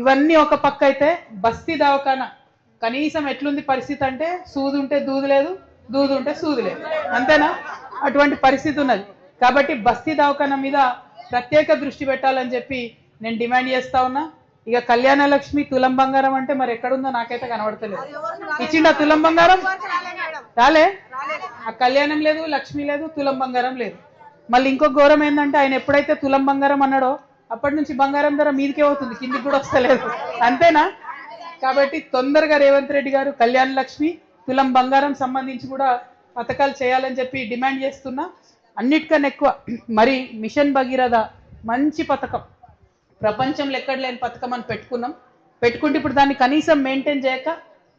ఇవన్నీ ఒక పక్క అయితే బస్తీ దవాఖానా. కనీసం ఎట్లుంది పరిస్థితి అంటే సూది ఉంటే దూది లేదు దూది ఉంటే సూది లేదు. అంతేనా? అటువంటి పరిస్థితి ఉన్నది. కాబట్టి బస్తీ దవాఖానా మీద ప్రత్యేక దృష్టి పెట్టాలని చెప్పి నేను డిమాండ్ చేస్తా ఉన్నా. ఇక కళ్యాణ లక్ష్మి తులం బంగారం అంటే మరి ఎక్కడుందో నాకైతే కనబడతలేదు. ఇచ్చిండా తులం బంగారం? రాలే. ఆ కళ్యాణం లేదు లక్ష్మి లేదు తులం బంగారం లేదు. మళ్ళీ ఇంకో ఘోరం ఏంటంటే ఆయన ఎప్పుడైతే తులం బంగారం అన్నాడో అప్పటి నుంచి బంగారం ధర మీదకే అవుతుంది కిందికి కూడా వస్తలేదు. అంతేనా? కాబట్టి తొందరగా రేవంత్ రెడ్డి గారు కళ్యాణ లక్ష్మి తులం బంగారం సంబంధించి కూడా పథకాలు చేయాలని చెప్పి డిమాండ్ చేస్తున్నా. అన్నిటికన్నా ఎక్కువ మరి మిషన్ భగీరథ మంచి పథకం. ప్రపంచంలో ఎక్కడ లేని పథకం అని పెట్టుకున్నాం. పెట్టుకుంటే ఇప్పుడు దాన్ని కనీసం మెయింటైన్ చేయక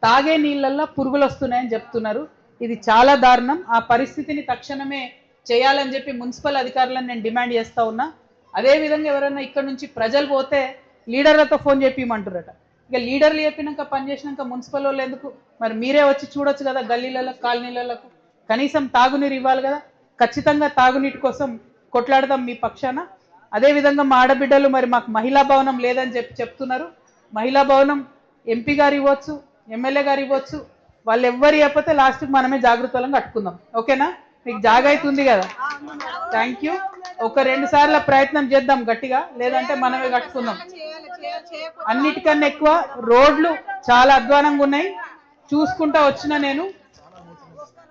తాగే నీళ్ళల్లో పురుగులు వస్తున్నాయని చెప్తున్నారు. ఇది చాలా దారుణం. ఆ పరిస్థితిని తక్షణమే చేయాలని చెప్పి మున్సిపల్ అధికారులను నేను డిమాండ్ చేస్తా ఉన్నా. అదే విధంగా ఎవరైనా ఇక్కడ నుంచి ప్రజలు పోతే లీడర్లతో ఫోన్ చెప్పిమంటారట ఇక లీడర్లు చెప్పినాక పని చేసినాక మున్సిపల్ వాళ్ళు ఎందుకు? మరి మీరే వచ్చి చూడొచ్చు కదా గల్లీలలో కాలనీలకు కనీసం తాగునీరు ఇవ్వాలి కదా. ఖచ్చితంగా తాగునీటి కోసం కొట్లాడదాం మీ పక్షాన. అదే విధంగా మా ఆడబిడ్డలు మరి మాకు మహిళా భవనం లేదని చెప్పి చెప్తున్నారు. మహిళా భవనం ఎంపీ గారు ఇవ్వచ్చు ఎమ్మెల్యే గారు ఇవ్వచ్చు. వాళ్ళు ఎవ్వరు చెప్పతే లాస్ట్కి మనమే జాగ్రత్తలను కట్టుకుందాం. ఓకేనా? మీకు జాగా అవుతుంది కదా. థ్యాంక్ యూ ఒక రెండు సార్ల ప్రయత్నం చేద్దాం గట్టిగా. లేదంటే మనమే కట్టుకుందాం. అన్నిటికన్నా ఎక్కువ రోడ్లు చాలా అధ్వానంగా ఉన్నాయి. చూసుకుంటా వచ్చిన నేను.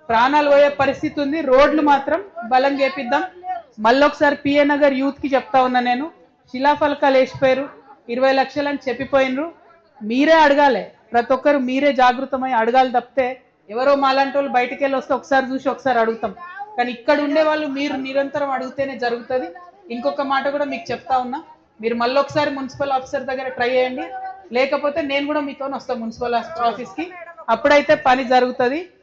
ప్రాణాలు పోయే పరిస్థితి ఉంది. రోడ్లు మాత్రం బలం చేపిద్దాం. మళ్ళొకసారి పిఏ నగర్ యూత్కి చెప్తా ఉన్నా నేను. శిలాఫలకాలు వేసిపోయారు. ఇరవై లక్షలని చెప్పిపోయినరు. మీరే అడగాలి. ప్రతి ఒక్కరు మీరే జాగృతమై అడగాలి తప్పితే ఎవరో మాలాంటి బయటికి వెళ్ళి వస్తే ఒకసారి చూసి ఒకసారి అడుగుతాం. కానీ ఇక్కడ ఉండే వాళ్ళు మీరు నిరంతరం అడిగితేనే జరుగుతుంది. ఇంకొక మాట కూడా మీకు చెప్తా ఉన్నా. మీరు మళ్ళీ ఒకసారి మున్సిపల్ ఆఫీసర్ దగ్గర ట్రై చేయండి. లేకపోతే నేను కూడా మీతో వస్తాను మున్సిపల్ ఆఫీస్కి. అప్పుడైతే పని జరుగుతుంది.